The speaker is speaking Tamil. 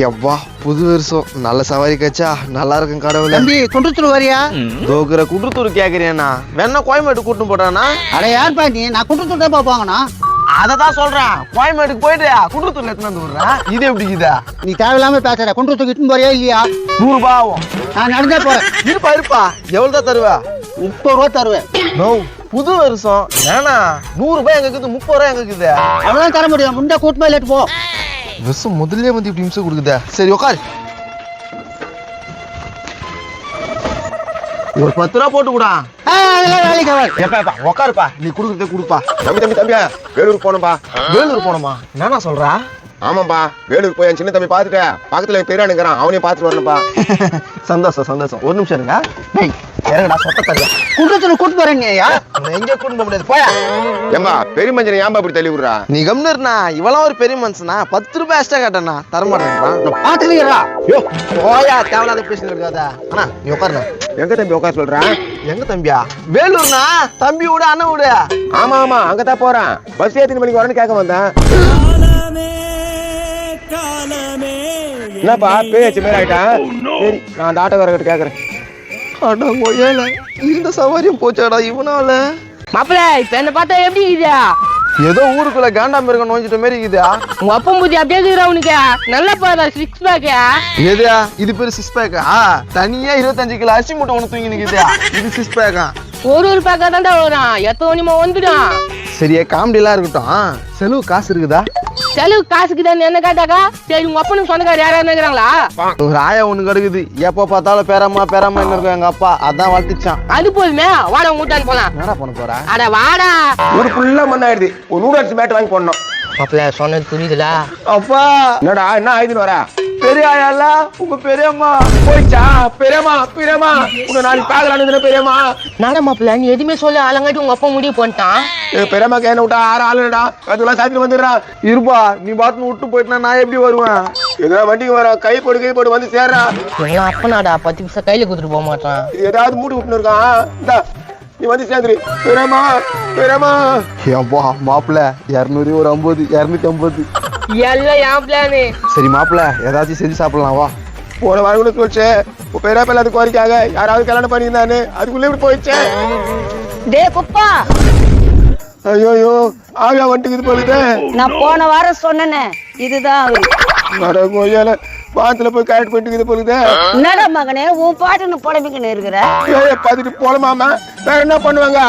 எவ்வா புது வருஷம். நல்ல சவாரி கச்சா நல்லா இருக்கும் கடவுளே. தம்பி குன்றத்தூர் வரியா? தோக்குற குன்றத்தூர் கேக்குறியாண்ணா வேணா கோயம்பேட்டு கூட்டின்னு போட்டானா அட யார்ப்பா நீ நான் குன்றத்தூர் தான் போவாங்கண்ணா அதை தான் சொல்றேன். கோயம்பேட்டுக்கு போயிட்டு குன்றத்தூர்ல எத்தனை வந்து விடுறேன் இது எப்படி இருக்குதா நீ தேவையில்லாம பேசுற குன்றத்தூர் இட்டுன்னு போறியா இல்லையா? நூறு ரூபாய் ஆகும் நான் நடந்தே போறேன். இருப்பா இருப்பா. எவ்வளவு தான் தருவ? முப்பது ரூபா தருவேன். நோ புது வருஷம். ஏன்னா நூறு ரூபாய் எங்க இருக்குது? முப்பது ரூபாய் எங்க இருக்குது? அவ்வளோதான் தர முடியும். முண்டை கூட்டு போய் போ. விஷம் முதல்ல வந்து இப்படி நிமிஷம் கொடுக்குதா சரி உட்காரு ஒரு பத்து ரூபா போட்டு கூடா உட்காருப்பா நீ கொடுக்குறதே கொடுப்பா தம்பி தம்பி தம்பியா வேலூர் போனோம்பா வேலூர் போனோமா என்னண்ணா சொல்றா ஆமாப்பா வேலூர் போய் என் சின்ன தம்பி பார்த்துட்டேன் பக்கத்துல என் பெரியானுங்கிறான் அவனையும் பார்த்துட்டு வரணும்ப்பா சந்தோஷம் சந்தோஷம். ஒரு நிமிஷம் இருங்க. டேய் இறங்கடா சொத்த தருவா குன்றத்தூர் கூட்டு நீ ஐயா. எங்க கூட்டு போக முடியாது. போயா. ஏம்பா பெரிய மஞ்சள் ஏன்பா இப்படி தள்ளி விடுறா? நீ கம்னர்னா இவெல்லாம் ஒரு பெரிய மனுஷனா? பத்து ரூபாய் எக்ஸ்ட்ரா கேட்டேண்ணா தரமாட்டேன்றான் பாத்துக்கிறா யோ. போயா தேவையில்லாத பேசிட்டு இருக்காதா. அண்ணா நீ உட்காருண்ணா. எங்க தம்பி உட்கார சொல்றான் எங்க தம்பியா? வேலூர்னா தம்பி விடு அண்ணன் விடு. ஆமா ஆமா அங்கதான் போறான். பஸ் எத்தனை மணிக்கு வரேன்னு கேட்க வந்தேன். என்னப்பா பேச்சு ஆயிட்டான் சரி நான் அந்த ஆட்டோக்காரர்கிட்ட கேக்குறேன். அடா மொய்யால இந்த சவாரியும் போச்சாடா இவனால? மாப்பிள இப்ப என்ன பார்த்தா எப்படி இருக்குதா? ஏதோ ஊருக்குள்ள காண்டாம இருக்க நோஞ்சிட்ட மாதிரி இருக்குதா? உங்க அப்பா மூதி அப்படியே இருக்கிற உனக்கு. நல்லா பாதா சிக்ஸ் பேக்கா எதுயா? இது பேரு சிக்ஸ் பேக்கா தனியா இருபத்தஞ்சு கிலோ அரிசி மூட்டை ஒன்று தூங்கி நிக்குதா இது சிக்ஸ் பேக்கா ஒரு ஒரு பேக்கா தான்டா வரும். எத்தனை மணிமா வந்துடும்? சரியா காமெடிலாம் இருக்கட்டும். செலவு காசு இருக்குதா? செலவு காசுக்கு தான் என்ன கேட்டாக்கா? சரி உங்க அப்பனுக்கு சொந்தக்கார யாராவது இருக்கிறாங்களா ஒரு ஆயா ஒண்ணு கிடக்குது. எப்போ பார்த்தாலும் பேரம்மா பேரம்மா இருக்கும் எங்க அப்பா. அதான் வளர்த்துச்சான் அது போதுமே வாடா ஊட்டான்னு போலாம். என்னடா பண்ண போற? அட வாடா. ஒரு ஃபுல்லா மண்ணாயிடுது. ஒரு நூறு பேட் வாங்கி போடணும். மாப்பிள சொன்னது புரியுதுல அப்பா என்னடா என்ன ஆயுதுன்னு வர? பெரிய ஆயால உங்க பெரியம்மா போயிச்சா? பெரியம்மா பெரியம்மா உன்னை நாளைக்கு பார்க்கலான்னு பெரியம்மா. நாடா மாப்பிள நீ எதுவுமே சொல்ல அலங்காட்டி உங்க அப்பா முடிவு பண்ணிட்டான் பெரியம்மா கேன விட்டா ஆறு ஆளுடா அதெல்லாம் சாத்திட்டு வந்துடுறான் இருப்பா நீ பாட்டுன்னு விட்டு போயிட்டுனா நான் எப்படி வருவேன்? எதனா வண்டிக்கு வர கை போடு கை போடு வந்து சேர்றா. எல்லாம் அப்பனாடா பத்து பைசா கையில கொடுத்துட்டு போக மாட்டான். ஏதாவது மூடி விட்டுன்னு இருக்கான். இந்தா நீ வந்து சேர்ந்துரு. பெரியம்மா பெரியம்மா. ஏப்பா மாப்பிள்ள இரநூறு ஒரு ஐம்பது இரநூத்தி ஐம்பது. எல்லாம் என் பிளானு. சரி மாப்பிள்ள ஏதாச்சும் செஞ்சு சாப்பிடலாம் வா. போன வாரம் கூட சொல்லிச்சு உன் பெரிய பிள்ளை அதுக்கு கோரிக்காக யாராவது கல்யாணம் பண்ணியிருந்தானு அதுக்குள்ளே இப்படி போயிடுச்சு. டே குப்பா. ஐயோ ஐயோ ஆவியா வந்துட்டு போலுது நான் போன வாரம் சொன்னேனே இதுதான் அவரு போய் கரெக்ட் பண்ணிட்டு போலுது என்னடா மகனே உன் பாட்டுன்னு புடம்பிக்கின்னு இருக்கிற? ஏய் பார்த்துட்டு போலமாமா வேற என்ன பண்ணுவாங்க?